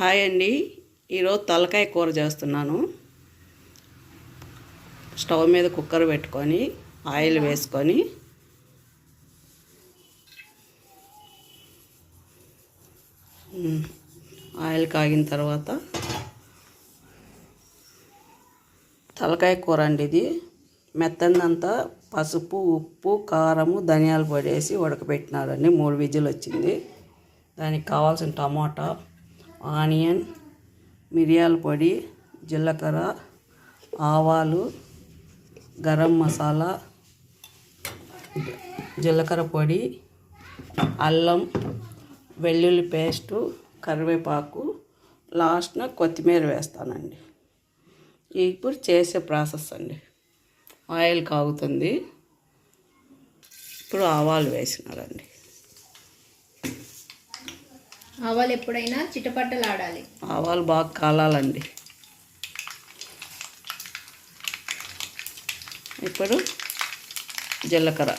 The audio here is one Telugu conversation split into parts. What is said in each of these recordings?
హాయ్ అండి. ఈరోజు తలకాయ కూర చేస్తున్నాను. స్టవ్ మీద కుక్కర్ పెట్టుకొని ఆయిల్ వేసుకొని. ఆయిల్ కాగిన తర్వాత తలకాయ కూర అండి ఇది. మెత్తందంతా పసుపు ఉప్పు కారము ధనియాలు పొడి వేసి ఉడకబెట్టినారండి మూడు విజులు వచ్చింది. దానికి కావాల్సిన టమాటా ఆనియన్ మిరియాల పొడి జీలకర్ర ఆవాలు గరం మసాలా జీలకర్ర పొడి అల్లం వెల్లుల్లి పేస్టు కరివేపాకు లాస్ట్న కొత్తిమీర వేస్తానండి. ఇప్పుడు చేసే ప్రాసెస్ అండి. ఆయిల్ కాగుతుంది. ఇప్పుడు ఆవాలు వేసినారండి. ఆవాలు ఎప్పుడైనా చిటపట్టలు ఆడాలి ఆవాలు బాగా కాలాలండి. ఇప్పుడు జీలకర్ర.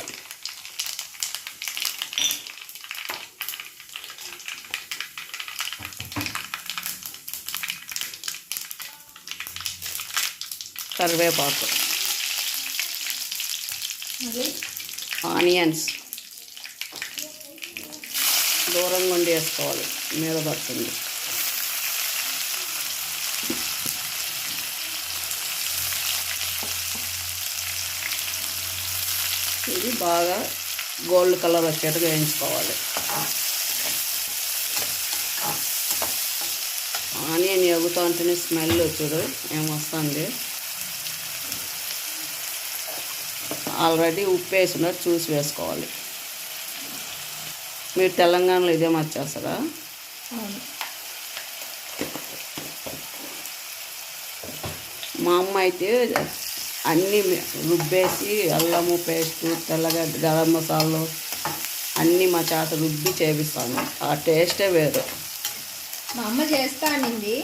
కరివేపాకు. ఆనియన్స్. దూరంగా ఉండి వేసుకోవాలి మీద పడుతుంది. ఇది బాగా గోల్డ్ కలర్ వచ్చేట్టుగా వేయించుకోవాలి. ఆనియన్ ఎగుతూ ఉంటేనే స్మెల్ చూడు ఏమొస్తుంది? ఆల్రెడీ ఉప్పు వేసినారు చూసి వేసుకోవాలి. మీరు తెలంగాణలో ఇదే మాట చేస్తారా? అవును. మా అమ్మ అయితే అన్నీ రుబ్బేసి అల్లము పేస్టు తెల్లగడ్డ గరం మసాలాలు అన్నీ మా చేత రుబ్బి చేపిస్తాను. ఆ టేస్టే వేరు. మా అమ్మ చేస్తా అనింది.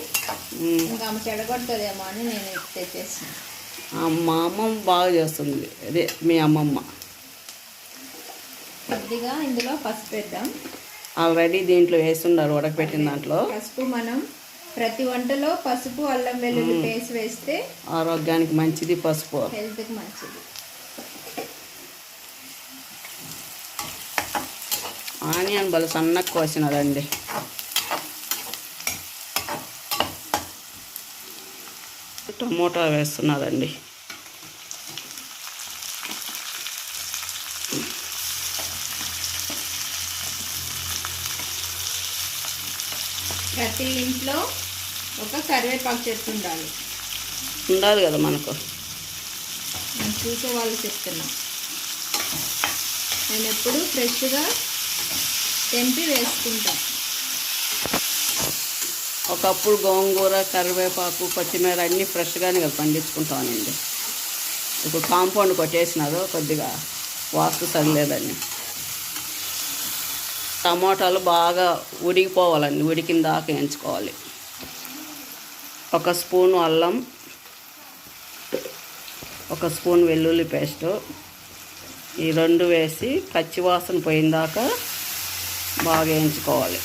ఇంకా ఆమె చెడగొడుతుందేమో అని నేను తెచ్చేసాను. మా అమ్మమ్మ బాగా చేస్తుంది. అదే మీ అమ్మమ్మ. కొద్దిగా ఇందులో పసుపు వేద్దాం. ఆల్రెడీ దీంట్లో వేస్తున్నారు ఉడకపెట్టిన దాంట్లో. పసుపు మనం ప్రతి వంటలో పసుపు అల్లం వెల్లుల్లి పేస్ట్ వేస్తే ఆరోగ్యానికి మంచిది పసుపు. హెల్త్కి మంచిది. ఆనియన్ బల సన్నగా కోసినారండి. టమోటా వేస్తున్నారండి. ప్రతి ఇంట్లో ఒక కరివేపాకు చెట్టు ఉండాలి. ఉండాలి కదా మనకు. నేను చూసే వాళ్ళు చెప్తున్నా. నేను ఎప్పుడు ఫ్రెష్గా తెంపి వేసుకుంటా. ఒకప్పుడు గోంగూర కరివేపాకు కొత్తిమీర అన్నీ ఫ్రెష్గానే కదా పండించుకుంటానండి ఇప్పుడు కాంపౌండ్ కొట్టేసినారు కొద్దిగా వాస్తు సరిలేదని. టమాటాలు బాగా ఉడికిపోవాలండి ఉడికిన దాకా వేయించుకోవాలి ఒక స్పూను అల్లం ఒక స్పూన్ వెల్లుల్లి పేస్టు ఈ రెండు వేసి పచ్చివాసన పోయిన దాకా బాగా వేయించుకోవాలి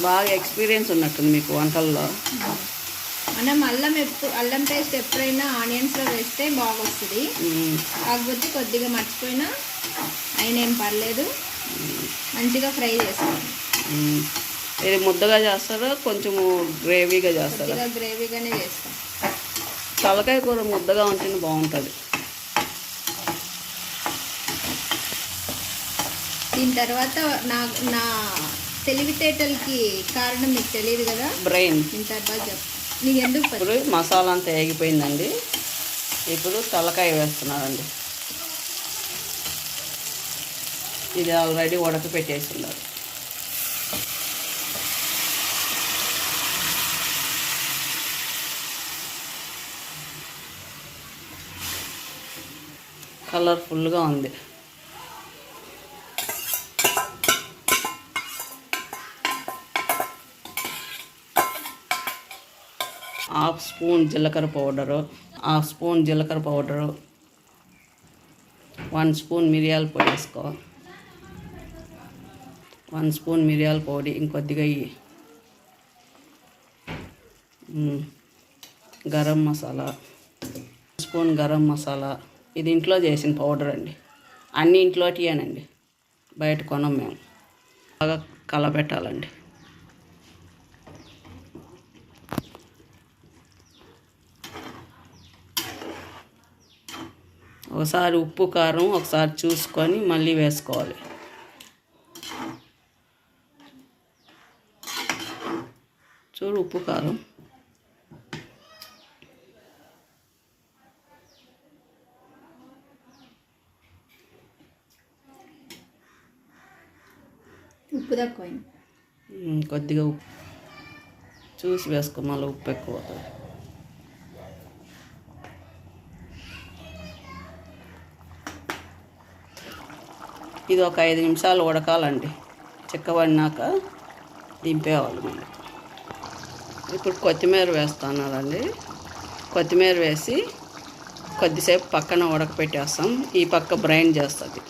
బాగా ఎక్స్పీరియన్స్ ఉన్నట్టుంది మీకు వంటల్లో. మనం అల్లం ఎప్పుడు అల్లం పేస్ట్ ఎప్పుడైనా ఆనియన్స్లో వేస్తే బాగా వస్తుంది మ్మ్. కాకపోతే కొద్దిగా మర్చిపోయినా అయినా ఏం పర్లేదు. మంచిగా ఫ్రై చేసుకోండి మ్మ్. ఇది ముద్దగా చేస్తారా? కొంచెము గ్రేవీగా చేస్తారా? గ్రేవీగానే చేస్తాం. తలకాయ కూర ముద్దగా ఉంటేనే బాగుంటుంది. దీని తర్వాత నా నా తెలివితేటలకి కారణం మీకు తెలియదు కదా? బ్రెయిన్. దీని తర్వాత చెప్ నీకు ఎందుకు పని ఇప్పుడు మసాలా అంతా వేగిపోయిందండి. ఇప్పుడు తలకాయ వేస్తున్నారండి ఇది ఆల్రెడీ ఉడక పెట్టేస్తున్నారు కలర్ఫుల్గా ఉంది. హాఫ్ స్పూన్ జీలకర్ర పౌడరు హాఫ్ స్పూన్ జీలకర్ర పౌడరు వన్ స్పూన్ మిరియాల పొడి వేసుకో. వన్ స్పూన్ మిరియాల పొడి ఇంకొద్దిగా ఇయ్యి గరం మసాలా స్పూన్ గరం మసాలా. ఇది ఇంట్లో చేసిన పౌడర్ అండి. అన్ని ఇంట్లోటియేనండి. బయట కొనం మేము. బాగా కలబెట్టాలండి. ఒకసారి ఉప్పు కారం ఒకసారి చూసుకొని మళ్ళీ వేసుకోవాలి. చూడు ఉప్పు కారం. ఉప్పు తక్కువైంది. ఉమ్, కొద్దిగా ఉప్పు. చూసి వేసుకో మళ్ళీ ఉప్పు ఎక్కువ అవుతుంది. ఇది ఒక ఐదు నిమిషాలు ఉడకాలండి. చిక్కబడినాక దింపేవాళ్ళు మనం. ఇప్పుడు కొత్తిమీర వేస్తున్నారండి కొత్తిమీర వేసి కొద్దిసేపు పక్కన ఉడకపెట్టేస్తాం. ఈ పక్క బ్రైండ్ చేస్తుంది.